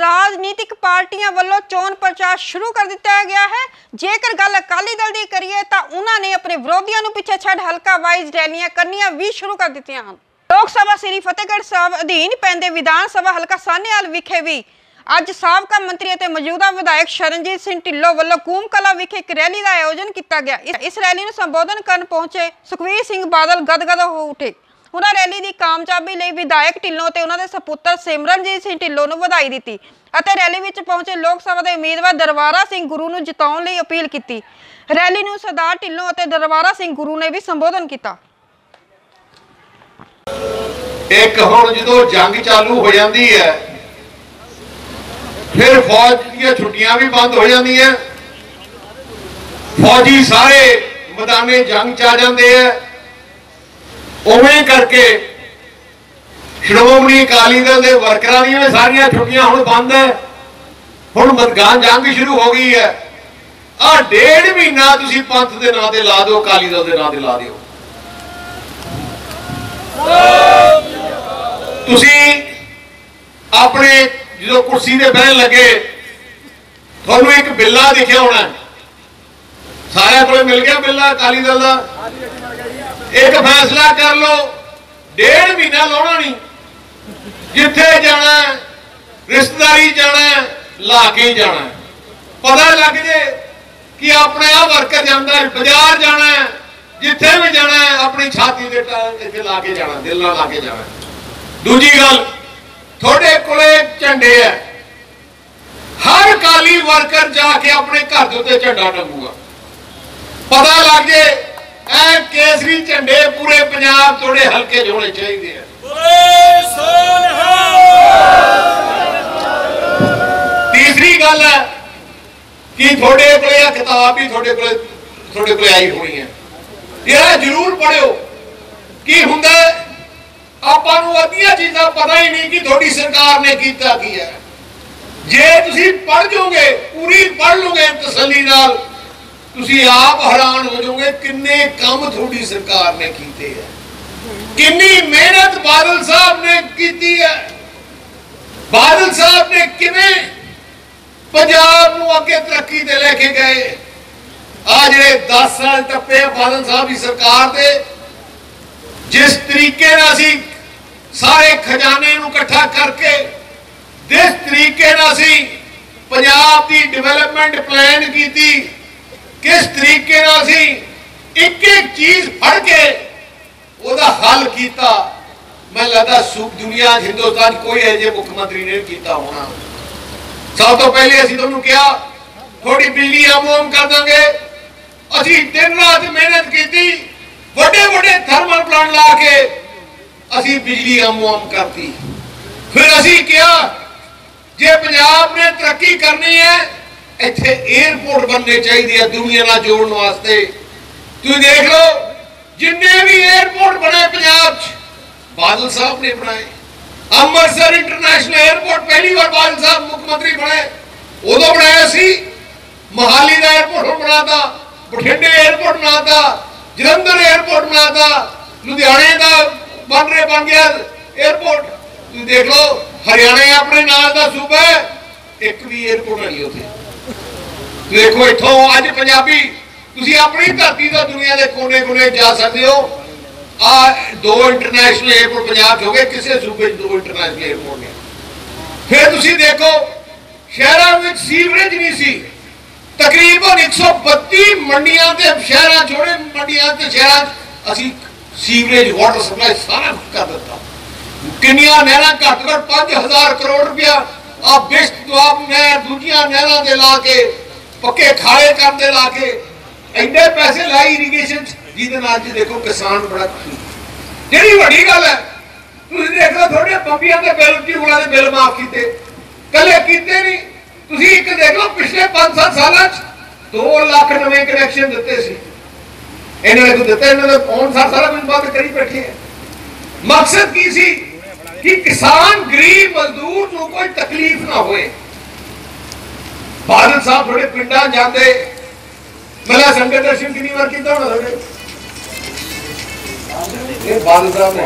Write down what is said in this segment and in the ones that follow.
ਰਾਜਨੀਤਿਕ ਪਾਰਟੀਆਂ ਵੱਲੋਂ ਚੋਣ ਪ੍ਰਚਾਰ ਸ਼ੁਰੂ ਕਰ ਦਿੱਤਾ ਗਿਆ ਹੈ। ਜੇਕਰ ਗੱਲ ਅਕਾਲੀ ਦਲ ਦੀ ਕਰੀਏ ਤਾਂ ਉਹਨਾਂ ਨੇ ਆਪਣੇ ਵਿਰੋਧੀਆਂ ਨੂੰ ਪਿੱਛੇ ਛੱਡ ਹਲਕਾ ਵਾਈਜ਼ ਰੈਲੀਆਂ ਕਰਨੀਆਂ ਵੀ ਸ਼ੁਰੂ ਕਰ ਦਿੱਤੀਆਂ ਹਨ। ਲੋਕ ਸਭਾ ਸ੍ਰੀ ਫਤਿਹਗੜ੍ਹ ਸਾਹਿਬ ਅਧੀਨ ਪੈਂਦੇ ਵਿਧਾਨ ਸਭਾ ਹਲਕਾ ਸਾਹਨੇਵਾਲ ਵਿਖੇ ਵੀ ਅੱਜ ਸਾਬਕਾ ਮੰਤਰੀ ਅਤੇ ਮੌਜੂਦਾ ਵਿਧਾਇਕ ਸ਼ਰਨਜੀਤ ਸਿੰਘ ਢਿੱਲੋਂ ਵੱਲੋਂ ਕੂਮ ਕਲਾ ਵਿਖੇ ਇੱਕ ਰੈਲੀ ਦਾ ਆਯੋਜਨ ਕੀਤਾ ਗਿਆ। ਇਸ- ਰੈਲੀ ਨੂੰ ਸੰਬੋਧਨ ਕਰਨ ਪਹੁੰਚੇ ਸੁਖਵੀਰ ਸਿੰਘ ਬਾਦਲ ਗਦਗਦ ਹੋ ਉਠੇ। ਉਹਨਾਂ ਰੈਲੀ ਦੀ ਕਾਮਯਾਬੀ ਲਈ ਵਿਧਾਇਕ ਢਿੱਲੋਂ ਤੇ ਉਹਨਾਂ ਦੇ ਸੁਪੁੱਤਰ ਸਿਮਰਨਜੀਤ ਸਿੰਘ ਢਿੱਲੋਂ ਨੂੰ ਵਧਾਈ ਦਿੱਤੀ ਅਤੇ ਰੈਲੀ ਵਿੱਚ ਪਹੁੰਚੇ ਲੋਕ ਸਭਾ ਦੇ ਉਮੀਦਵਾਰ ਦਰਬਾਰਾ ਸਿੰਘ ਗੁਰੂ ਨੂੰ ਜਿਤਾਉਣ ਲਈ ਅਪੀਲ ਕੀਤੀ। ਰੈਲੀ ਨੂੰ ਸਰਦਾਰ ਢਿੱਲੋਂ ਅਤੇ ਦਰਬਾਰਾ ਸਿੰਘ ਗੁਰੂ ਨੇ ਵੀ ਸੰਬੋਧਨ ਕੀਤਾ। ਇੱਕ ਹੁਣ ਜਦੋਂ ਜੰਗ ਚਾਲੂ ਹੋ ਜਾਂਦੀ ਹੈ, ਫਿਰ ਫੌਜ ਦੀਆਂ ਛੁੱਟੀਆਂ ਵੀ ਬੰਦ ਹੋ ਜਾਂਦੀਆਂ। ਫੌਜੀ ਸਾਰੇ ਮੈਦਾਨੇ ਜੰਗ ਚ ਆ ਜਾਂਦੇ ਆ। ਉਵੇਂ ਕਰਕੇ ਸ਼੍ਰੋਮਣੀ ਅਕਾਲੀ ਦਲ ਦੇ ਵਰਕਰਾਂ ਦੀਆਂ ਵੀ ਸਾਰੀਆਂ ਛੁੱਟੀਆਂ ਹੁਣ ਬੰਦ ਹੈ। ਹੁਣ ਮਦਗਾਨ ਜੰਗ ਸ਼ੁਰੂ ਹੋ ਗਈ ਹੈ। ਆ ਡੇਢ ਮਹੀਨਾ ਤੁਸੀਂ ਪੰਥ ਦੇ ਨਾਂ ਤੇ ਲਾ ਦਿਓ, ਅਕਾਲੀ ਦਲ ਦੇ ਨਾਂ ਤੇ ਲਾ ਦਿਓ। ਤੁਸੀਂ ਆਪਣੇ ਜਦੋਂ ਕੁਰਸੀ ਤੇ ਬਹਿਣ ਲੱਗੇ, ਤੁਹਾਨੂੰ ਇੱਕ ਬਿੱਲਾ ਦਿਖਿਆ ਹੋਣਾ। ਸਾਰਿਆਂ ਕੋਲ ਮਿਲ ਗਿਆ ਬਿੱਲਾ ਅਕਾਲੀ ਦਲ ਦਾ। ਇੱਕ ਫੈਸਲਾ ਕਰ ਲਓ, ਡੇਢ ਮਹੀਨਾ ਲਾਉਣਾ ਨਹੀਂ। ਜਿੱਥੇ ਜਾਣਾ, ਰਿਸ਼ਤੇਦਾਰੀ ਜਾਣਾ, ਲਾ ਕੇ ਜਾਣਾ। ਪਤਾ ਲੱਗ ਜੇ ਕਿ ਆਪਣੇ ਆ ਵਰਕਰ ਜਾਂਦਾ ਬਾਜ਼ਾਰ ਜਾਣਾ ਜਿੱਥੇ ਵੀ ਜਾਣਾ ਆਪਣੀ ਛਾਤੀ ਦੇ ਟ- ਇੱਥੇ ਲਾ ਕੇ ਜਾਣਾ, ਦਿਲ ਨਾਲ ਲਾ ਕੇ ਜਾਣਾ। ਦੂਜੀ ਗੱਲ, ਤੁਹਾਡੇ ਕੋਲੇ ਝੰਡੇ ਆ ਹਰ ਕਾਲੀ ਵਰਕਰ ਜਾ ਕੇ ਆਪਣੇ ਘਰ ਦੇ ਉੱਤੇ ਝੰਡਾ ਟੰਗੂਗਾ ਪਤਾ ਲੱਗ ਜੇ ਐ ਕੇਸਰੀ ਝੰਡੇ ਪੂਰੇ ਪੰਜਾਬ ਤੁਹਾਡੇ ਹਲਕੇ 'ਚ ਹੋਣੇ ਚਾਹੀਦੇ ਆ। ਤੀਸਰੀ ਗੱਲ ਹੈ ਕਿ ਤੁਹਾਡੇ ਕੋਲੇ ਇਹ ਕਿਤਾਬ ਵੀ ਤੁਹਾਡੇ ਕੋਲੇ ਤੁਹਾਡੇ ਕੋਲੇ ਆਈ ਹੋਣੀ ਹੈ। ਇਹ ਜ਼ਰੂਰ ਪੜਿਓ ਕੀ ਹੁੰਦਾ ਆਪਾਂ ਨੂੰ ਅੱਧੀਆਂ ਚੀਜ਼ਾਂ ਪਤਾ ਹੀ ਨਹੀਂ ਕਿ ਤੁਹਾਡੀ ਸਰਕਾਰ ਨੇ ਕੀਤਾ ਕੀ ਹੈ। ਜੇ ਤੁਸੀਂ ਪੜ ਜਾਓਗੇ, ਪੂਰੀ ਪੜ ਲਓਗੇ ਤਸੱਲੀ ਨਾਲ ਤੁਸੀਂ ਆਪ ਹੈਰਾਨ ਹੋ ਜਾਓਗੇ ਕਿੰਨੇ ਕੰਮ ਤੁਹਾਡੀ ਸਰਕਾਰ ਨੇ ਕੀਤੇ ਹੈ। ਕਿੰਨੀ ਮਿਹਨਤ ਬਾਦਲ ਸਾਹਿਬ ਨੇ ਕੀਤੀ ਹੈ। ਬਾਦਲ ਸਾਹਿਬ ਨੇ ਕਿਵੇਂ ਪੰਜਾਬ ਨੂੰ ਅੱਗੇ ਤਰੱਕੀ ਤੇ ਲੈ ਕੇ ਗਏ। ਆ ਜਿਹੜੇ 10 ਸਾਲ ਟੱਪੇ ਆ ਬਾਦਲ ਸਾਹਿਬ ਦੀ ਸਰਕਾਰ ਤੇ, ਜਿਸ ਤਰੀਕੇ ਨਾਲ ਅਸੀਂ ਸਾਰੇ ਖਜ਼ਾਨੇ ਨੂੰ ਇਕੱਠਾ ਕਰਕੇ, ਜਿਸ ਤਰੀਕੇ ਨਾਲ ਅਸੀਂ ਪੰਜਾਬ ਦੀ ਡਿਵੈਲਪਮੈਂਟ ਪਲਾਨ ਕੀਤੀ ਕਿਸ ਤਰੀਕੇ ਨਾਲ ਅਸੀਂ ਇੱਕ ਇੱਕ ਚੀਜ਼ ਫੜ ਕੇ ਉਹਦਾ ਹੱਲ ਕੀਤਾ? ਮੈਂ ਲੱਗਦਾ ਸੂਪ ਦੁਨੀਆ, ਹਿੰਦੁਸਤਾਨ 'ਚ ਕੋਈ ਅਜੇ ਮੁੱਖ ਮੰਤਰੀ ਨੇ ਕੀਤਾ ਹੋਣਾ। ਸਭ ਤੋਂ ਪਹਿਲੇ ਅਸੀਂ ਤੁਹਾਨੂੰ ਕਿਹਾ ਥੋੜੀ ਬਿਜਲੀ ਆਮੋਮ ਕਰ ਦਾਂਗੇ। ਅਸੀਂ ਦਿਨ ਰਾਤ ਮਿਹਨਤ ਕੀਤੀ ਵੱਡੇ ਵੱਡੇ ਥਰਮਲ ਪਲਾਂਟ ਲਾ ਕੇ ਅਸੀਂ ਬਿਜਲੀ ਆਮੋਮ ਕਰਤੀ। ਫਿਰ ਅਸੀਂ ਕਿਹਾ, ਜੇ ਪੰਜਾਬ ਨੇ ਤਰੱਕੀ ਕਰਨੀ ਹੈ ਇੱਥੇ 에어ਪੋਰਟ ਬਣਨੇ ਚਾਹੀਦੇ ਆ ਦੁਨੀਆ ਨਾਲ ਜੋੜਨ ਵਾਸਤੇ। ਤੁਸੀਂ ਦੇਖ ਲਓ, ਜਿੰਨੇ ਵੀ 에어ਪੋਰਟ ਬਣੇ ਪੰਜਾਬ 'ਚ, ਬਾਦਲ ਸਾਹਿਬ ਨੇ ਬਣਾਏ। ਅੰਮ੍ਰਿਤਸਰ ਇੰਟਰਨੈਸ਼ਨਲ 에어ਪੋਰਟ ਪਹਿਲੀ ਵਾਰ ਬਾਦਲ ਸਾਹਿਬ ਮੁੱਖ ਮੰਤਰੀ ਬਣੇ। ਉਦੋਂ ਬਣਾਇਆ ਸੀ, ਮਹਾਲੀ ਦਾ 에어ਪੋਰਟ ਬਣਾਤਾ, ਬਠਿੰਡੇ 에어ਪੋਰਟ ਬਣਾਤਾ, ਜਲੰਧਰ 에어ਪੋਰਟ ਬਣਾਤਾ, ਲੁਧਿਆਣੇ ਦਾ ਬਣ ਰਿਹਾ, ਬਣ ਗਿਆ 에어ਪੋਰਟ ਤੁਸੀਂ ਦੇਖ ਲਓ, ਹਰਿਆਣਾ ਆਪਣੇ ਨਾਲ ਦਾ ਸੂਬਾ ਇੱਕ ਵੀ 에어ਪੋਰਟ ਨਹੀਂ ਉੱਥੇ। ਦੇਖੋ ਇੱਥੋਂ ਅੱਜ ਪੰਜਾਬੀ, ਤੁਸੀਂ ਆਪਣੀ ਧਰਤੀ ਤੋਂ ਦੁਨੀਆ ਦੇ ਕੋਨੇ-ਕੋਨੇ ਜਾ ਸਕਦੇ ਹੋ। ਆ ਦੋ ਇੰਟਰਨੈਸ਼ਨਲ 에ਅਰਪੋਰਟ ਪੰਜਾਬ 'ਚ ਹੋ ਕਿਸੇ ਸੂਬੇ 'ਚ ਦੋ ਇੰਟਰਨੈਸ਼ਨਲ 에ਅਰਪੋਰਟ ਨੇ ਫਿਰ ਤੁਸੀਂ ਦੇਖੋ, ਸ਼ਹਿਰਾਂ ਵਿੱਚ ਸੀਵਰੇਜ ਨਹੀਂ ਸੀ। ਤਕਰੀਬਨ 132 ਮੰਡੀਆਂ ਤੇ ਸ਼ਹਿਰਾਂ ਛੋੜੇ ਮੰਡੀਆਂ ਤੇ ਸ਼ਹਿਰਾਂ 'ਚ ਅਸੀਂ ਸੀਵਰੇਜ ਵਾਟਰ ਸਪਲਾਈ ਸਾਰਾ ਕੁਛ ਕਰ ਦਿੱਤਾ। ਕਿੰਨੀਆਂ ਨਹਿਰਾਂ ਘੱਟ ਘੱਟ 5000 ਕਰੋੜ ਰੁਪਇਆ ਆ ਬਿਸ਼ਤ ਦੁਆਬ ਨਹਿਰ, ਦੂਜੀਆਂ ਨਹਿਰਾਂ ਦੇ ਲਾ ਕੇ, ਪੱਕੇ ਖਾਲੇ ਕਰਨ ਲਾ ਕੇ, ਇੰਨੇ ਪੈਸੇ ਲਾਈ ਇਰੀਗੇਸ਼ਨ ਜਿਹਦੇ ਨਾਲ ਜੀ ਦੇਖੋ ਕਿਸਾਨ ਬੜਾ ਜਿਹੜੀ ਵੱਡੀ ਗੱਲ ਹੈ, ਤੁਸੀਂ ਦੇਖ ਲਓ ਤੁਹਾਡੇ ਬੰਬੀਆਂ ਦੇ ਬਿੱਲ ਟਿਊਬਲਾਂ ਦੇ ਬਿੱਲ ਮਾਫ ਕੀਤੇ। ਕੱਲੇ ਕੀਤੇ ਨਹੀਂ, ਤੁਸੀਂ ਇੱਕ ਦੇਖ ਲਓ ਪਿਛਲੇ 5-7 ਸਾਲਾਂ 'ਚ 2 ਲੱਖ ਨਵੇਂ ਕਨੈਕਸ਼ਨ ਦਿੱਤੇ ਸੀ। ਇਹਨਾਂ ਨੇ ਕੋਈ ਦਿੱਤਾ, ਇਹਨਾਂ ਨੇ ਕੌਣ ਸਾਰਾ ਕੁਝ ਬੰਦ ਕਰੀ ਬੈਠੇ ਮਕਸਦ ਕੀ ਸੀ? ਕਿ ਕਿਸਾਨ ਗਰੀਬ ਮਜ਼ਦੂਰ ਨੂੰ ਕੋਈ ਤਕਲੀਫ ਨਾ ਹੋਏ। ਬਾਦਲ ਸਾਹਿਬ ਥੋੜੇ ਪਿੰਡਾਂ ਜਾਂਦੇ, ਮਲਾ ਸੰਗਤ ਦਰਸ਼ਨ ਕਿੰਨੀ ਵਾਰ ਕੀਤਾ ਹੋਣਾ ਤੁਹਾਡੇ? ਇਹ ਬਾਦਲ ਸਾਹਿਬ ਨੇ।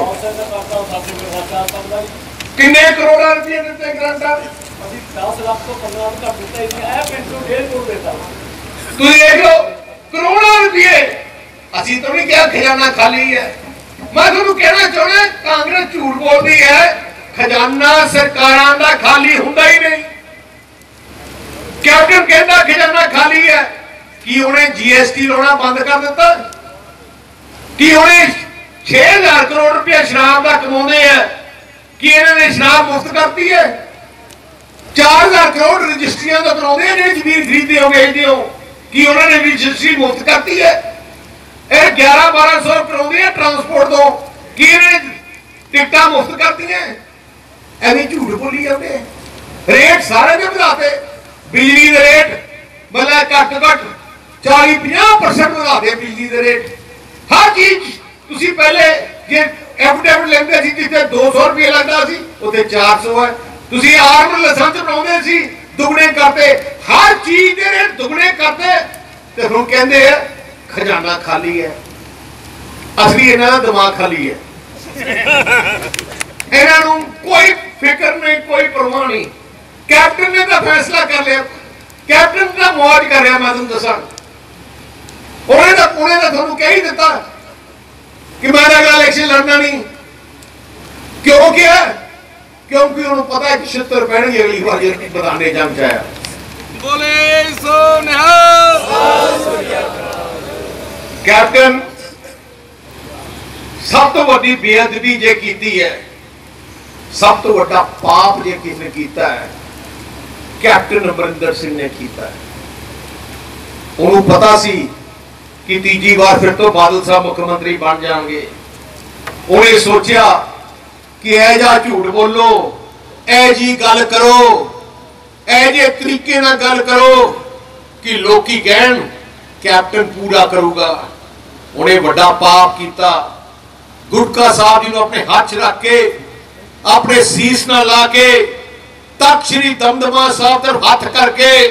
ਕਿੰਨੇ ਕਰੋੜਾਂ ਰੁਪਏ ਦਿੱਤੇ ਗ੍ਰਾਂਟਾਂ? ਅਸੀਂ 10 ਲੱਖ ਤੋਂ 15 ਲੱਖ ਤੱਕ ਦਿੱਤਾ ਹੀ ਨਹੀਂ ਪਿੰਡ ਤੋਂ 1.5 ਕਰੋੜ ਦਿੱਤਾ ਤੁਸੀਂ ਦੇਖ ਲਓ, ਕਰੋੜਾਂ ਰੁਪਏ। ਅਸੀਂ ਤਾਂ ਨਹੀਂ ਕਿਹਾ ਖਜ਼ਾਨਾ ਖਾਲੀ ਹੈ। ਮੈਂ ਤੁਹਾਨੂੰ ਕਹਿਣਾ ਚਾਹੁੰਦਾ, ਕਾਂਗਰਸ ਝੂਠ ਬੋਲਦੀ ਹੈ, ਖਜ਼ਾਨਾ ਸਰਕਾਰਾਂ ਦਾ ਖਾਲੀ ਹੁੰਦਾ ਹੀ ਨਹੀਂ। ਕੈਪਟਨ ਕਹਿੰਦਾ ਖਜ਼ਾਨਾ ਖਾਲੀ ਹੈ, ਕੀ ਉਹਨੇ ਜੀਐਸਟੀ ਲਾਉਣਾ ਬੰਦ ਕਰ ਦਿੱਤਾ? ਕੀ ਉਹਨੇ 6000 ਕਰੋੜ ਰੁਪਏ ਸ਼ਰਾਬ ਦਾ ਕਮਾਉਂਦੇ ਆ? ਕੀ ਇਹਨਾਂ ਨੇ ਸ਼ਰਾਬ ਮੁਫਤ ਕਰਤੀ ਹੈ? 4000 ਕਰੋੜ ਰਜਿਸਟਰੀਆਂ ਦਾ ਕਰਾਉਂਦੇ ਆ ਜ਼ਮੀਨ ਖਰੀਦਦੇ ਹੋ ਵੇਚਦੇ ਹੋ ਕੀ ਉਹਨਾਂ ਨੇ ਰਜਿਸਟਰੀ ਮੁਫਤ ਕਰਤੀ ਹੈ? ਇਹ 11 1200 ਕਰਾਉਂਦੇ ਹੈ ਟਰਾਂਸਪੋਰਟ ਤੋਂ। ਕੀ ਇਹਨਾਂ ਨੇ ਟਿਕਟਾਂ ਮੁਫਤ ਕਰਤੀਆਂ? ਐਵੇਂ ਝੂਠ ਬੋਲੀ ਜਾਂਦੇ ਰੇਟ ਸਾਰੇ ਦੇ ਵਧਾਤੇ। ਬਿਜਲੀ ਦੇ ਰੇਟ ਮਤਲਬ ਘੱਟ ਘੱਟ 40 50% ਵਧਾਤੇ ਬਿਜਲੀ ਦੇ ਰੇਟ। ਹਰ ਚੀਜ਼ ਤੁਸੀਂ ਪਹਿਲੇ ਜੇ ਐਫਡੈਵਿਟ ਲੈਂਦੇ ਸੀ, ਜਿੱਥੇ 200 ਰੁਪਏ ਲੱਗਦਾ ਸੀ, ਉੱਥੇ 400 ਹੈ। ਤੁਸੀਂ ਆਰਮ ਲਾਇਸੈਂਸ ਬਣਾਉਂਦੇ ਸੀ, ਦੁੱਗਣੇ ਕਰਤੇ। ਹਰ ਚੀਜ਼ ਦੇ ਰੇਟ ਦੁੱਗਣੇ ਕਰਤੇ। ਤੇ ਹੁਣ ਕਹਿੰਦੇ ਆ ਖਜ਼ਾਨਾ ਖਾਲੀ ਹੈ। ਅਸਲੀ ਇਹਨਾਂ ਦਾ ਦਿਮਾਗ ਖਾਲੀ ਹੈ। ਇਹਨਾਂ ਨੂੰ ਕੋਈ ਫਿਕਰ ਨਹੀਂ, ਕੋਈ ਪਰਵਾਹ ਨਹੀਂ। ਕੈਪਟਨ ਨੇ ਤਾਂ ਫੈਸਲਾ ਕਰ ਲਿਆ। ਕੈਪਟਨ ਦਾ ਮੌਜ ਕਰ ਰਿਹਾ, ਮੈਂ ਤੁਹਾਨੂੰ ਦੱਸਾਂ। ਉਹਨੇ ਤਾਂ ਉਹਨੇ ਤਾਂ ਤੁਹਾਨੂੰ ਕਹਿ ਹੀ ਦਿੱਤਾ ਕਿ ਮੈਂ ਤਾਂ ਇਲੈਕਸ਼ਨ ਲੜਨਾ ਨਹੀਂ। ਕਿਉਂ ਕਿਹਾ? ਕਿਉਂਕਿ ਉਹਨੂੰ ਪਤਾ ਹੈ ਕਿ 76 ਪੈਣਗੇ ਅਗਲੀ ਵਾਰ ਜੇ ਬਦਾਨੇ ਜੰਗ ਚ ਬੋਲੇ ਸੋ ਨਿਹਾਲ ਕੈਪਟਨ, ਸਭ ਤੋਂ ਵੱਡੀ ਬੇਅਦਬੀ ਜੇ ਕੀਤੀ ਹੈ, ਸਭ ਤੋਂ ਵੱਡਾ ਪਾਪ ਜੇ ਕਿਸੇ ਨੇ ਕੀਤਾ ਹੈ, ਕੈਪਟਨ ਅਮਰਿੰਦਰ ਸਿੰਘ ਨੇ ਕੀਤਾ ਹੈ। ਉਹਨੂੰ ਪਤਾ ਸੀ ਕਿ ਤੀਜੀ ਵਾਰ ਫਿਰ ਤੋਂ ਬਾਦਲ ਸਾਹਿਬ ਮੁੱਖ ਮੰਤਰੀ ਬਣ ਜਾਣਗੇ। ਉਹਨੇ ਸੋਚਿਆ ਕਿ ਇਹ ਜਾ ਝੂਠ ਬੋਲੋ, ਇਹ ਜੀ ਗੱਲ ਕਰੋ, ਇਹ ਜੇ ਤਰੀਕੇ ਨਾਲ ਗੱਲ ਕਰੋ ਕਿ ਲੋਕੀ ਕਹਿਣ, ਕੈਪਟਨ ਪੂਰਾ ਕਰੂਗਾ। ਉਹਨੇ ਵੱਡਾ ਪਾਪ ਕੀਤਾ। ਗੁਟਕਾ ਸਾਹਿਬ ਜੀ ਨੂੰ ਆਪਣੇ ਹੱਥ 'ਚ ਰੱਖ ਕੇ, ਆਪਣੇ ਸੀਸ ਨਾਲ ਲਾ ਕੇ, ਤਖਤ ਸ੍ਰੀ ਦਮਦਮਾ ਸਾਹਿਬ ਤਰਫ ਹੱਥ ਕਰਕੇ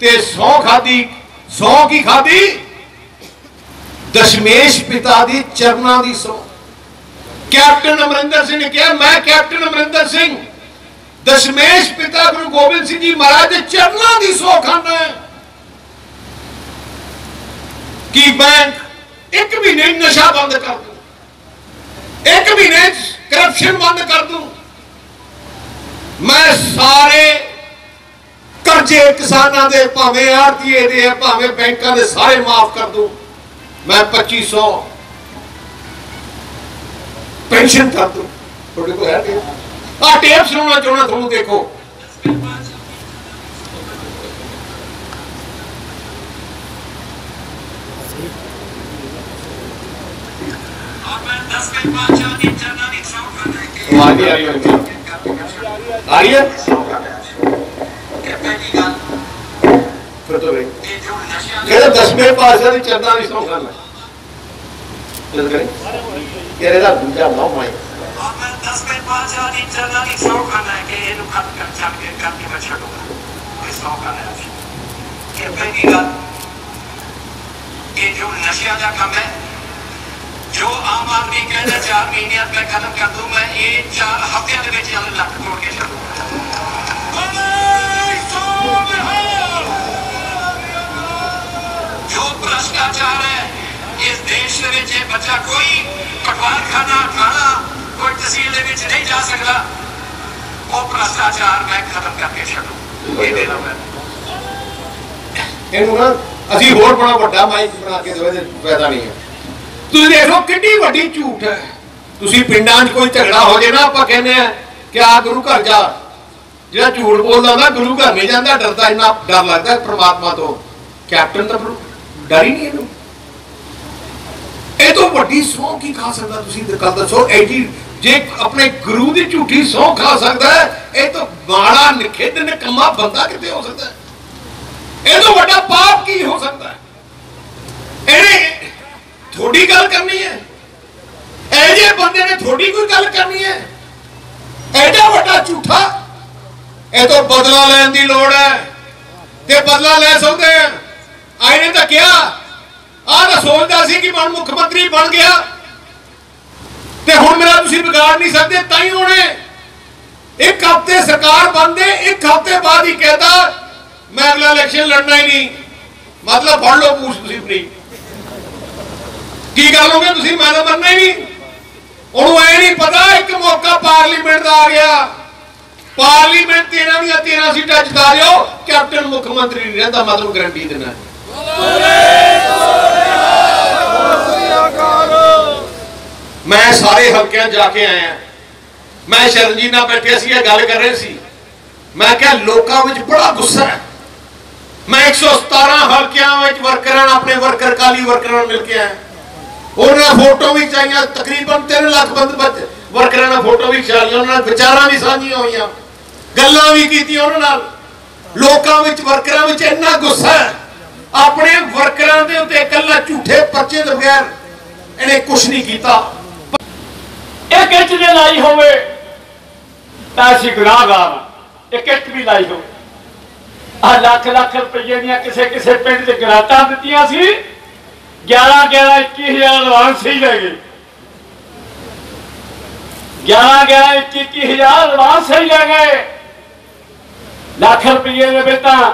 ਤੇ ਸੌ ਖਾਦੀ, ਸੌ ਕੀ ਖਾਦੀ? ਦਸ਼ਮੇਸ਼ ਪਿਤਾ ਦੀ ਚਰਨਾਂ ਦੀ ਸੌ। ਕੈਪਟਨ ਅਮਰਿੰਦਰ ਸਿੰਘ ਨੇ ਕਿਹਾ, ਮੈਂ ਕੈਪਟਨ ਅਮਰਿੰਦਰ ਸਿੰਘ, ਦਸ਼ਮੇਸ਼ ਪਿਤਾ ਗੁਰੂ ਗੋਬਿੰਦ ਸਿੰਘ ਜੀ ਮਹਾਰਾਜ ਦੇ ਚਰਨਾਂ ਦੀ ਸੌ ਖਾਨਾ ਹੈ। ਕਿ ਬੈਂਕ ਇੱਕ ਮਹੀਨੇ ਨਸ਼ਾ ਬੰਦ ਕਰ ਦੋ। ਇੱਕ ਮਹੀਨੇ ਕਰਪਸ਼ਨ ਬੰਦ ਕਰ ਦੂੰ। ਮੈਂ ਸਾਰੇ ਕਰਜ਼ੇ ਕਿਸਾਨਾਂ ਦੇ, ਭਾਵੇਂ ਆੜਤੀਏ ਦੇ ਭਾਵੇਂ ਬੈਂਕਾਂ ਦੇ ਸਾਰੇ ਮਾਫ ਕਰ ਦੂੰ। ਮੈਂ 2500 ਪੈਨਸ਼ਨ ਕਰ ਦੂੰ। ਤੁਹਾਡੇ ਕੋਲ ਹੈ ਟੇਪ ਆ ਟੇਪ ਸੁਣਾਉਣਾ ਚਾਹਣਾ ਤੁਹਾਨੂੰ ਦੇਖੋ। ਆਵਾਜ਼ ਨਹੀਂ ਆ ਰਹੀ ਹੋਣੀ ਆ ਰਹੀ ਹੈ? ਫਿਰ ਤੋਂ ਵੇ ਕਹਿੰਦਾ ਦਸਵੇਂ ਪਾਤਸ਼ਾਹ ਦੀ ਚਰਨਾਂ ਦੀ ਸੌਂ ਕਰਨਾ ਜਦ ਕਰੇ? ਯਾਰ ਇਹਦਾ ਦੂਜਾ ਨਾਮ ਮਾਈ ਇਹ ਜੋ ਨਸ਼ਿਆਂ ਦਾ ਕੰਮ ਹੈ ਜੋ ਆਮ ਆਦਮੀ ਕਹਿੰਦਾ 4 ਮਹੀਨਿਆਂ ਤੱਕ ਖਤਮ ਕਰ ਦੂੰ ਮੈਂ ਇਹ 4 ਹਫ਼ਤਿਆਂ ਦੇ ਵਿੱਚ ਚੱਲ ਲੱਖ ਤੋੜ ਕੇ ਛੱਡੂੰਗਾ ਜੋ ਭ੍ਰਸ਼ਟਾਚਾਰ ਹੈ ਇਸ ਦੇਸ਼ ਦੇ ਵਿੱਚ ਇਹ ਬੱਚਾ ਕੋਈ ਪਟਵਾਰ ਖਾਨਾ ਖਾਣਾ ਕੋਈ ਤਹਿਸੀਲ ਦੇ ਵਿੱਚ ਨਹੀਂ ਜਾ ਸਕਦਾ। ਉਹ ਭ੍ਰਸ਼ਟਾਚਾਰ ਮੈਂ ਖਤਮ ਕਰਕੇ ਛੱਡੂ। ਇਹ ਦੇਣਾ ਮੈਂ ਇਹਨੂੰ ਨਾ ਅਸੀਂ ਹੋਰ ਬੜਾ ਵੱਡਾ ਮਾਈਕ ਬਣਾ ਕੇ ਦੇਵੇ ਤੇ ਫਾਇਦਾ ਨਹੀਂ ਹੈ। ਤੁਸੀਂ ਦੇਖ ਲਓ ਕਿੰਨੀ ਵੱਡੀ ਝੂਠ ਹੈ। ਤੁਸੀਂ ਪਿੰਡਾਂ 'ਚ ਕੋਈ ਝਗੜਾ ਹੋ ਜੇ ਨਾ, ਆਪਾਂ ਕਹਿੰਦੇ ਆ ਕਿ ਆ ਗੁਰੂ ਘਰ ਜਾ। ਜਿਹੜਾ ਝੂਠ ਬੋਲਦਾ ਨਾ ਗੁਰੂ ਘਰ ਨਹੀਂ ਜਾਂਦਾ, ਡਰਦਾ ਇੰਨਾ ਡਰ ਲੱਗਦਾ ਪ੍ਰਮਾਤਮਾ ਤੋਂ। ਕੈਪਟਨ ਤਾਂ ਡਰ ਹੀ ਨਹੀਂ ਇਹਨੂੰ। ਇਹ ਤੋਂ ਵੱਡੀ ਸੌ ਕੀ ਖਾ ਸਕਦਾ ਤੁਸੀਂ? ਗੱਲ ਦੱਸੋ ਐਡੀ ਜੇ ਆਪਣੇ ਗੁਰੂ ਦੀ ਝੂਠੀ ਸੌ ਖਾ ਸਕਦਾ ਇਹ ਤਾਂ ਮਾੜਾ ਨਿਖੇਧ ਨਿਕਮਾ ਬੰਦਾ ਕਿਤੇ ਹੋ ਸਕਦਾ ਇਹ ਤੋਂ ਵੱਡਾ ਪਾਪ ਕੀ ਹੋ ਸਕਦਾ ਇਹਨੇ ਥੋੜੀ ਗੱਲ ਕਰਨੀ ਹੈ। ਇਹ ਜੇ ਬੰਦੇ ਨੇ ਥੋੜੀ ਕੋਈ ਗੱਲ ਕਰਨੀ ਹੈ। ਐਡਾ ਵੱਡਾ ਝੂਠਾ। ਇਹ ਤੋਂ ਬਦਲਾ ਲੈਣ ਦੀ ਲੋੜ ਹੈ। ਤੇ ਬਦਲਾ ਲੈ ਸਕਦੇ ਆ। ਨੇ ਤਾਂ ਕਿਹਾ। ਆਹ ਤਾਂ ਸੋਚਦਾ ਸੀ ਕਿ ਮਨ ਮੁੱਖ ਮੰਤਰੀ ਬਣ ਗਿਆ। ਤੇ ਹੁਣ ਮੇਰਾ ਤੁਸੀਂ ਵਿਗਾੜ ਨਹੀਂ ਸਕਦੇ, ਤਾਂ ਹੀ ਉਹਨੇ ਹਫ਼ਤੇ ਸਰਕਾਰ ਬੰਦੇ ਇੱਕ ਹਫ਼ਤੇ ਬਾਅਦ ਹੀ ਕਹਿੰਦਾ ਮੈਂ ਅਗਲਾ ਇਲੈਕਸ਼ਨ ਲੜਨਾ ਹੀ ਨਹੀਂ। ਮਤਲਬ ਫੜ ਲਓ ਪੂਛ ਤੁਸੀਂ ਆਪਣੀ। ਕੀ ਕਰ ਲੋਗੇ ਤੁਸੀਂ ਮੈਂ ਤਾਂ ਮੰਨਣਾ ਹੀ ਨਹੀਂ। ਉਹਨੂੰ ਐ ਨਹੀਂ ਪਤਾ, ਇੱਕ ਮੌਕਾ ਪਾਰਲੀਮੈਂਟ ਦਾ ਆ ਗਿਆ। ਪਾਰਲੀਮੈਂਟ 13 ਦੀਆਂ 13 ਸੀਟਾਂ ਜਿਤਾ ਲਿਓ ਕੈਪਟਨ ਮੁੱਖ ਮੰਤਰੀ ਨਹੀਂ ਰਹਿੰਦਾ, ਮਤਲਬ ਗਰੰਟੀ ਦੇਣਾ ਮੈਂ ਸਾਰੇ ਹਲਕਿਆਂ ਜਾ ਕੇ ਆਇਆ ਮੈਂ ਸ਼ਰਨਜੀਤ ਨਾਲ ਬੈਠਿਆ ਸੀ, ਇਹ ਗੱਲ ਕਰ ਰਹੇ ਸੀ। ਮੈਂ ਕਿਹਾ, ਲੋਕਾਂ ਵਿੱਚ ਬੜਾ ਗੁੱਸਾ ਹੈ। ਮੈਂ 117 ਹਲਕਿਆਂ ਵਿੱਚ ਵਰਕਰਾਂ ਆਪਣੇ ਵਰਕਰ ਕਾਲੀ ਵਰਕਰਾਂ ਨਾਲ ਮਿਲ ਕੇ ਆਇਆ। ਉਹਨਾਂ ਫੋਟੋ ਵੀ ਚਾਹੀਆਂ, ਤਕਰੀਬਨ 3 ਲੱਖ ਬੰਦ ਵਰਕਰਾਂ ਨਾਲ ਫੋਟੋ ਵੀ ਖਿਚਾਈਆਂ ਉਹਨਾਂ ਨਾਲ ਵਿਚਾਰਾਂ ਵੀ ਸਾਂਝੀਆਂ ਹੋਈਆਂ, ਗੱਲਾਂ ਵੀ ਕੀਤੀਆਂ ਉਹਨਾਂ ਨਾਲ। ਲੋਕਾਂ ਵਿੱਚ ਵਰਕਰਾਂ ਵਿੱਚ ਇੰਨਾ ਗੁੱਸਾ ਹੈ, ਆਪਣੇ ਵਰਕਰਾਂ ਦੇ ਉੱਤੇ ਇਕੱਲਾ ਝੂਠੇ ਪਰਚੇ ਦੇ ਬਗੈਰ ਇਹਨੇ ਕੁਝ ਨਹੀਂ ਕੀਤਾ। ਇਹ ਕਿੱਟ ਜੇ ਲਾਈ ਹੋਵੇ, ਤਾਂ ਅਸੀਂ ਗੁਨਾਹਗਾਰ ਇਹ ਕਿੱਟ ਵੀ ਲਾਈ ਹੋਵੇ। ਆ ਲੱਖ ਲੱਖ ਰੁਪਏ ਦੀਆਂ ਕਿਸੇ ਕਿਸੇ ਪਿੰਡ 'ਚ ਗਰਾਟਾਂ ਦਿੱਤੀਆਂ ਸੀ। 11 11 21000 ਐਡਵਾਂਸ ਹੀ ਲੈ ਗਏ 11 11 21000 ਐਡਵਾਂਸ ਹੀ ਲੈ ਗਏ ਲੱਖ ਰੁਪਏ ਦੇ ਵਿੱਚ ਤਾਂ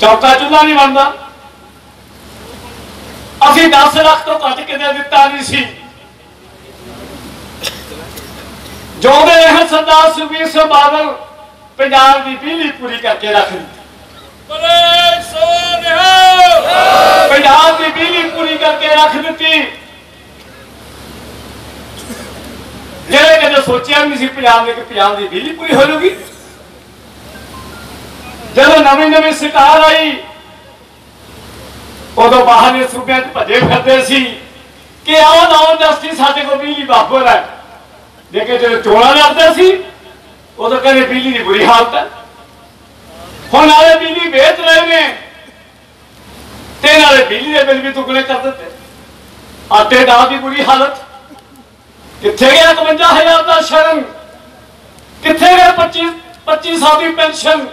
ਚੌਕਾ ਚੁੱਲਾ ਨਹੀਂ ਬਣਦਾ ਅਸੀਂ 10 ਲੱਖ ਤੋਂ ਘੱਟ ਕਿਤੇ ਦਿੱਤਾ ਨਹੀਂ ਸੀ ਜਿਉਂਦੇ ਰਹੇ ਸਰਦਾਰ ਸੁਖਬੀਰ ਸਿੰਘ ਬਾਦਲ ਪੰਜਾਬ ਦੀ ਬਿਜਲੀ ਪੂਰੀ ਕਰਕੇ ਰੱਖ ਦਿੱਤੀ ਬੋਲੇ ਪੰਜਾਬ ਦੀ ਬਿਜਲੀ ਪੂਰੀ ਕਰਕੇ ਰੱਖ ਦਿੱਤੀ। ਜਿਹੜੇ ਕਦੇ ਸੋਚਿਆ ਵੀ ਨਹੀਂ ਸੀ ਪੰਜਾਬ ਦੇ ਕਿ ਪੰਜਾਬ ਦੀ ਬਿਜਲੀ ਪੂਰੀ ਹੋ ਜਾਊਗੀ। ਜਦੋਂ ਨਵੀਂ ਨਵੀਂ ਸਰਕਾਰ ਆਈ, ਉਦੋਂ ਬਾਹਰਲੇ ਸੂਬਿਆਂ 'ਚ ਭੱਜੇ ਫਿਰਦੇ ਸੀ ਕਿ ਆਓ ਨਾ ਇੰਡਸਟਰੀ ਸਾਡੇ ਕੋਲ ਬਿਜਲੀ ਬਾਬਰ ਹੈ। ਲੇਕਿਨ ਜਦੋਂ ਚੋਣਾਂ ਲੜਦੇ ਸੀ, ਉਦੋਂ ਕਹਿੰਦੇ ਬਿਜਲੀ ਦੀ ਬੁਰੀ ਹਾਲਤ ਹੈ। ਹੁਣ ਨਾਲੇ ਬਿਜਲੀ ਵੇਚ ਰਹੇ ਨੇ। ਤੇ ਨਾਲੇ ਬਿਜਲੀ ਦੇ ਬਿੱਲ ਵੀ ਦੁੱਗਣੇ ਕਰ ਦਿੱਤੇ? ਆਟੇ ਦਾਲ ਦੀ ਬੁਰੀ ਹਾਲਤ। ਕਿੱਥੇ ਗਿਆ 51000 ਦਾ ਸ਼ਰਨ? ਕਿੱਥੇ ਗਿਆ 25 2500 ਦੀ ਪੈਨਸ਼ਨ?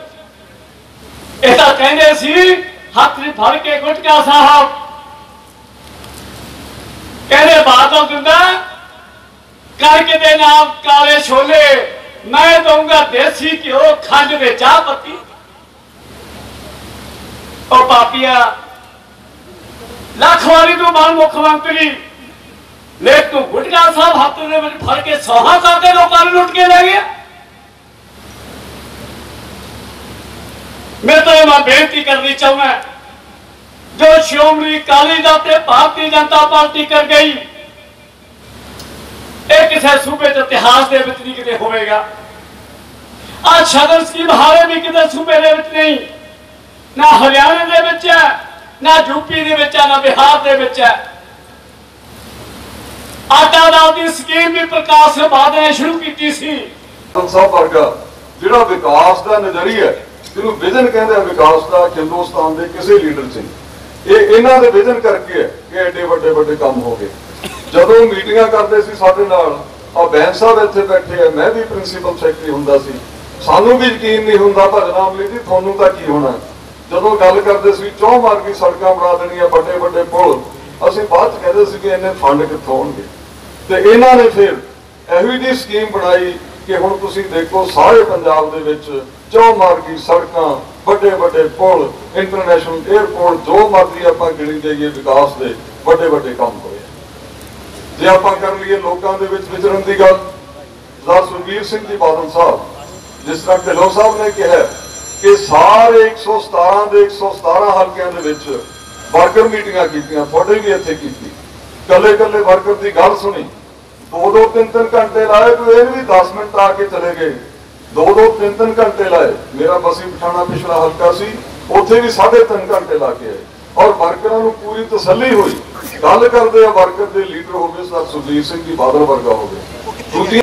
ਇਹ ਤਾਂ ਕਹਿੰਦੇ ਸੀ, ਹੱਥ ਫੜ ਕੇ ਗੁਟਕਾ ਸਾਹਿਬ। ਕਹਿੰਦੇ ਬਾਦਲ ਦਿੰਦਾ, ਕਰਕੇ ਦੇ ਨਾਮ ਕਾਲੇ ਛੋਲੇ। ਮੈਂ ਦਊਂਗਾ ਦੇਸੀ ਘਿਓ ਖੰਡ ਦੇ ਚਾਹ ਪੱਤੀ। ਉਹ ਪਾਪੀਆ ਲੱਖ ਵਾਰੀ ਤੋਂ ਬਣ ਮੁੱਖ ਮੰਤਰੀ ਲੇਕ ਤੂੰ ਗੁਟਕਾ ਸਾਹਿਬ ਹੱਥ ਦੇ ਵਿੱਚ ਫੜ ਕੇ ਸੋਹਾ ਕਰਕੇ ਲੋਕਾਂ ਨੂੰ ਲੁੱਟ ਕੇ ਲੈ ਗਿਆ ਮੈਂ ਤਾਂ ਇਹ ਮੈਂ ਬੇਨਤੀ ਕਰਨੀ ਚਾਹੁੰਦਾ ਜੋ ਸ਼੍ਰੋਮਣੀ ਅਕਾਲੀ ਦਲ ਤੇ ਭਾਰਤੀ ਜਨਤਾ ਪਾਰਟੀ ਕਰ ਗਈ ਇਹ ਕਿਸੇ ਸੂਬੇ ਦੇ ਇਤਿਹਾਸ ਦੇ ਵਿੱਚ ਨਹੀਂ ਕਿਤੇ ਹੋਵੇਗਾ ਆ ਸ਼ਗਨ ਸਕੀਮ ਹਾਲੇ ਵੀ ਕਿਤੇ ਸੂਬੇ ਦੇ ਵਿੱਚ ਨਹੀਂ ਨਾ ਹਰਿਆਣਾ ਦੇ ਵਿੱਚ ਹੈ, ਨਾ ਯੂਪੀ ਦੇ ਵਿੱਚ ਹੈ, ਨਾ ਬਿਹਾਰ ਦੇ ਵਿੱਚ ਹੈ। ਆਟਾ ਦਾਲ ਦੀ ਸਕੀਮ ਵੀ ਪ੍ਰਕਾਸ਼ ਸਿੰਘ ਨੇ ਸ਼ੁਰੂ ਕੀਤੀ ਸੀ। ਸਾਹਿਬ ਵਰਗਾ, ਜਿਹੜਾ ਵਿਕਾਸ ਦਾ ਨਜ਼ਰੀਆ ਜਿਹਨੂੰ ਵਿਜ਼ਨ ਕਹਿੰਦੇ ਆ ਵਿਕਾਸ ਦਾ, ਹਿੰਦੁਸਤਾਨ ਦੇ ਕਿਸੇ ਲੀਡਰ 'ਚ ਨਹੀਂ। ਇਹ ਇਹਨਾਂ ਦੇ ਵਿਜ਼ਨ ਕਰਕੇ ਹੈ ਕਿ ਐਡੇ ਵੱਡੇ ਵੱਡੇ ਕੰਮ ਹੋ ਗਏ। ਜਦੋਂ ਮੀਟਿੰਗਾਂ ਕਰਦੇ ਸੀ ਸਾਡੇ ਨਾਲ, ਆ ਬੈਂਸ ਸਾਹਿਬ ਇੱਥੇ ਬੈਠੇ ਆ, ਮੈਂ ਵੀ ਪ੍ਰਿੰਸੀਪਲ ਸੈਕਟਰੀ ਹੁੰਦਾ ਸੀ। ਸਾਨੂੰ ਵੀ ਯਕੀਨ ਨਹੀਂ ਹੁੰਦਾ ਭਜਨਾ ਅਮਲੀ ਜੀ ਤੁਹਾਨੂੰ ਤਾਂ ਕੀ ਹੋਣਾ ਜਦੋਂ ਗੱਲ ਕਰਦੇ ਸੀ, ਚੌ ਮਾਰਗੀ ਸੜਕਾਂ ਬਣਾ ਦੇਣੀਆਂ ਵੱਡੇ ਵੱਡੇ ਪੁਲ ਅਸੀਂ ਬਾਅਦ 'ਚ ਕਹਿੰਦੇ ਸੀ ਕਿ ਇਹਨੇ ਫੰਡ ਕਿੱਥੋਂ ਆਉਣਗੇ? ਤੇ ਇਹਨਾਂ ਨੇ ਫਿਰ ਇਹੋ ਜਿਹੀ ਸਕੀਮ ਬਣਾਈ ਕਿ ਹੁਣ ਤੁਸੀਂ ਦੇਖੋ ਸਾਰੇ ਪੰਜਾਬ ਦੇ ਵਿੱਚ ਚੌ ਮਾਰਗੀ ਸੜਕਾਂ ਵੱਡੇ ਵੱਡੇ ਪੁਲ ਇੰਟਰਨੈਸ਼ਨਲ 에ਅਰਪੋਰਟ ਜੋ ਮਰਜ਼ੀ ਆਪਾਂ ਗਿਣੀ ਜਾਈਏ ਵਿਕਾਸ ਦੇ, ਵੱਡੇ ਵੱਡੇ ਕੰਮ ਹੋਏ ਜੇ ਆਪਾਂ ਕਰ ਲਈਏ ਲੋਕਾਂ ਦੇ ਵਿੱਚ ਵਿਚਰਨ ਦੀ ਗੱਲ ਸਰਦਾਰ ਸੁਖਬੀਰ ਸਿੰਘ ਜੀ ਬਾਦਲ ਸਾਹਿਬ, ਜਿਸ ਤਰ੍ਹਾਂ ਢਿੱਲੋਂ ਸਾਹਿਬ ਨੇ ਕਿਹਾ ਕਿ ਸਾਰੇ 117 ਦੇ 117 ਹਲਕਿਆਂ ਦੇ ਵਿੱਚ ਵਰਕਰ ਮੀਟਿੰਗਾਂ ਕੀਤੀਆਂ, ਤੁਹਾਡੇ ਵੀ ਇੱਥੇ ਕੀਤੀ। ਕੱਲੇ ਕੱਲੇ ਵਰਕਰ ਦੀ ਗੱਲ ਸੁਣੀ। ਦੋ ਦੋ ਤਿੰਨ ਤਿੰਨ ਘੰਟੇ ਲਾਏ, ਕੋਈ ਇਹ ਵੀ 10 ਮਿੰਟ ਆ ਕੇ ਚਲੇ ਗਏ। ਦੋ ਦੋ ਤਿੰਨ ਤਿੰਨ ਘੰਟੇ ਲਾਏ। ਮੇਰਾ ਬਸੀ ਪਠਾਣਾ ਪਿਛਲਾ ਹਲਕਾ ਸੀ, ਉੱਥੇ ਵੀ 3.5 ਘੰਟੇ ਲਾ ਕੇ ਆਏ। ਔਰ ਵਰਕਰਾਂ ਨੂੰ ਪੂਰੀ ਤਸੱਲੀ ਹੋਈ। ਗੱਲ ਕਰਦੇ ਆ, ਵਰਕਰ ਦੇ ਲੀਡਰ ਹੋਵੇ ਸਰ ਸੁਖਬੀਰ ਸਿੰਘ ਜੀ, ਬਾਦਲ ਵਰਗਾ ਹੋਵੇ ਦੂਜੀ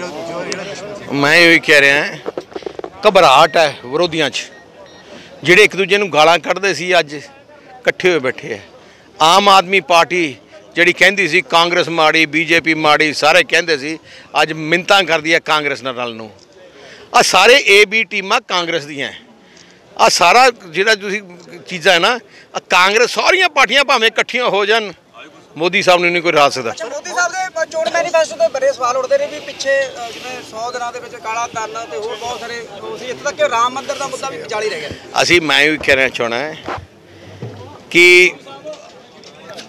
ਮੈਂ ਇਹ ਕਹਿ ਰਿਹਾ ਘਬਰਾਹਟ ਹੈ ਵਿਰੋਧੀਆਂ 'ਚ। ਜਿਹੜੇ ਇੱਕ ਦੂਜੇ ਨੂੰ ਗਾਲਾਂ ਕੱਢਦੇ ਸੀ, ਅੱਜ ਇਕੱਠੇ ਹੋਏ ਬੈਠੇ ਆ। ਆਮ ਆਦਮੀ ਪਾਰਟੀ ਜਿਹੜੀ ਕਹਿੰਦੀ ਸੀ, ਕਾਂਗਰਸ ਮਾੜੀ, ਬੀਜੇਪੀ ਮਾੜੀ, ਸਾਰੇ ਕਹਿੰਦੇ ਸੀ, ਅੱਜ ਮਿੰਤਾਂ ਕਰਦੀ ਹੈ ਕਾਂਗਰਸ ਨਾਲ ਰਲਣ ਨੂੰ। ਆ ਸਾਰੇ ਏ ਬੀ ਟੀਮਾਂ ਕਾਂਗਰਸ ਦੀਆਂ। ਆ ਸਾਰਾ ਜਿਹੜਾ ਤੁਸੀਂ ਚੀਜ਼ਾਂ ਹੈ ਨਾ ਕਾਂਗਰਸ ਸਾਰੀਆਂ ਪਾਰਟੀਆਂ ਭਾਵੇਂ ਇਕੱਠੀਆਂ ਹੋ ਜਾਣ ਮੋਦੀ ਸਾਹਿਬ ਨੂੰ ਨਹੀਂ ਕੋਈ ਹਰਾ ਸਕਦਾ। ਅੱਛਾ ਮੋਦੀ ਸਾਹਿਬ ਦੇ ਚੋਣ ਮੈਨੀਫੈਸਟੋ ਤੇ ਬੜੇ ਸਵਾਲ ਉੱਠਦੇ ਨੇ ਵੀ ਪਿੱਛੇ ਅ, ਜਿਵੇਂ 100 ਦਿਨਾਂ ਦੇ ਵਿੱਚ ਕਾਲਾ ਧਨ ਤੇ ਹੋਰ ਬਹੁਤ ਸਾਰੇ ਉਹ ਸੀ ਇੱਥੇ ਤੱਕ ਕਿ ਰਾਮ ਮੰਦਿਰ ਦਾ ਮੁੱਦਾ ਵੀ ਵਿਚਾਲੇ ਰਹਿ ਗਿਆ। ਅਸੀਂ ਮੈਂ ਵੀ ਕਹਿਣਾ ਚਾਹਣਾ ਹੈ ਕਿ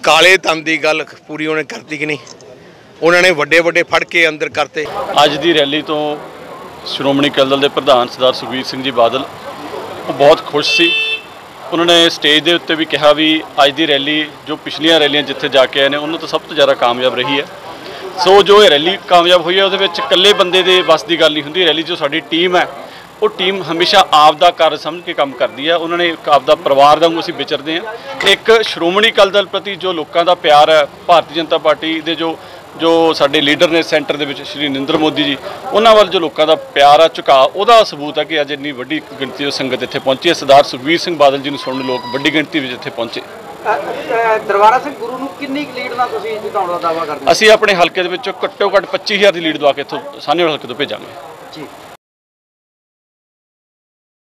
ਕਾਲੇ ਧਨ ਦੀ ਗੱਲ ਪੂਰੀ ਉਹਨੇ ਕਰਤੀ ਕਿ ਨਹੀਂ? ਉਹਨਾਂ ਨੇ ਵੱਡੇ ਵੱਡੇ ਫੜ ਕੇ ਅੰਦਰ ਕਰਤੇ। ਅੱਜ ਦੀ ਰੈਲੀ ਤੋਂ ਸ਼੍ਰੋਮਣੀ ਅਕਾਲੀ ਦਲ ਦੇ ਪ੍ਰਧਾਨ ਸਰਦਾਰ ਸੁਖਬੀਰ ਸਿੰਘ ਜੀ ਬਾਦਲ ਉਹ ਬਹੁਤ ਖੁਸ਼ ਸੀ। ਉਹਨਾਂ ਨੇ ਸਟੇਜ ਦੇ ਉੱਤੇ ਵੀ ਕਿਹਾ ਵੀ ਅੱਜ ਦੀ ਰੈਲੀ, ਜੋ ਪਿਛਲੀਆਂ ਰੈਲੀਆਂ ਜਿੱਥੇ ਜਾ ਕੇ ਆਏ ਨੇ, ਉਹਨਾਂ ਤੋਂ ਸਭ ਤੋਂ ਜ਼ਿਆਦਾ ਕਾਮਯਾਬ ਰਹੀ ਹੈ। ਸੋ ਜੋ ਇਹ ਰੈਲੀ ਕਾਮਯਾਬ ਹੋਈ ਹੈ, ਉਹਦੇ ਵਿੱਚ ਇਕੱਲੇ ਬੰਦੇ ਦੇ ਵੱਸ ਦੀ ਗੱਲ ਨਹੀਂ ਹੁੰਦੀ। ਰੈਲੀ ਜੋ ਸਾਡੀ ਟੀਮ ਹੈ, ਉਹ ਟੀਮ ਹਮੇਸ਼ਾ ਆਪ ਦਾ ਕਾਰਜ ਸਮਝ ਕੇ ਕੰਮ ਕਰਦੀ ਹੈ। ਉਹਨਾਂ ਨੇ ਇੱਕ ਆਪ ਦਾ ਪਰਿਵਾਰ ਵਾਂਗੂ ਅਸੀਂ ਵਿਚਰਦੇ ਹਾਂ। ਇੱਕ ਸ਼੍ਰੋਮਣੀ ਅਕਾਲੀ ਦਲ ਪ੍ਰਤੀ ਜੋ ਲੋਕਾਂ ਦਾ ਪਿਆਰ ਹੈ, ਭਾਰਤੀ ਜਨਤਾ ਪਾਰਟੀ ਦੇ ਜੋ ਜੋ ਸਾਡੇ ਲੀਡਰ ਨੇ ਸੈਂਟਰ ਦੇ ਵਿੱਚ ਸ਼੍ਰੀ ਨਰਿੰਦਰ ਮੋਦੀ ਜੀ ਉਹਨਾਂ ਵੱਲ ਜੋ ਲੋਕਾਂ ਦਾ ਪਿਆਰ ਆ ਝੁਕਾ ਉਹਦਾ ਸਬੂਤ ਹੈ ਕਿ ਅੱਜ ਇੰਨੀ ਵੱਡੀ ਗਿਣਤੀ ਦੀ ਸੰਗਤ ਇੱਥੇ ਪਹੁੰਚੀ ਹੈ। ਸਰਦਾਰ ਸੁਖਬੀਰ ਸਿੰਘ ਬਾਦਲ ਜੀ ਨੂੰ ਸੁਣਨ ਲੋਕ ਵੱਡੀ ਗਿਣਤੀ ਵਿੱਚ ਇੱਥੇ ਪਹੁੰਚੇ। ਦਰਬਾਰਾ ਸਿੰਘ ਗੁਰੂ ਨੂੰ ਕਿੰਨੀ ਲੀਡ ਨਾਲ ਤੁਸੀਂ ਜਿਤਾਉਣ ਦਾ ਦਾਅਵਾ ਕਰਦੇ ਅਸੀਂ ਆਪਣੇ ਹਲਕੇ ਦੇ ਵਿੱਚੋਂ ਘੱਟੋ ਘੱਟ 25000 ਦੀ ਲੀਡ ਦਵਾ ਕੇ ਇੱਥੋਂ ਸਾਹਨੇਵਾਲ ਹਲਕੇ ਤੋਂ ਭੇਜਾਂਗੇ। ਜੀ।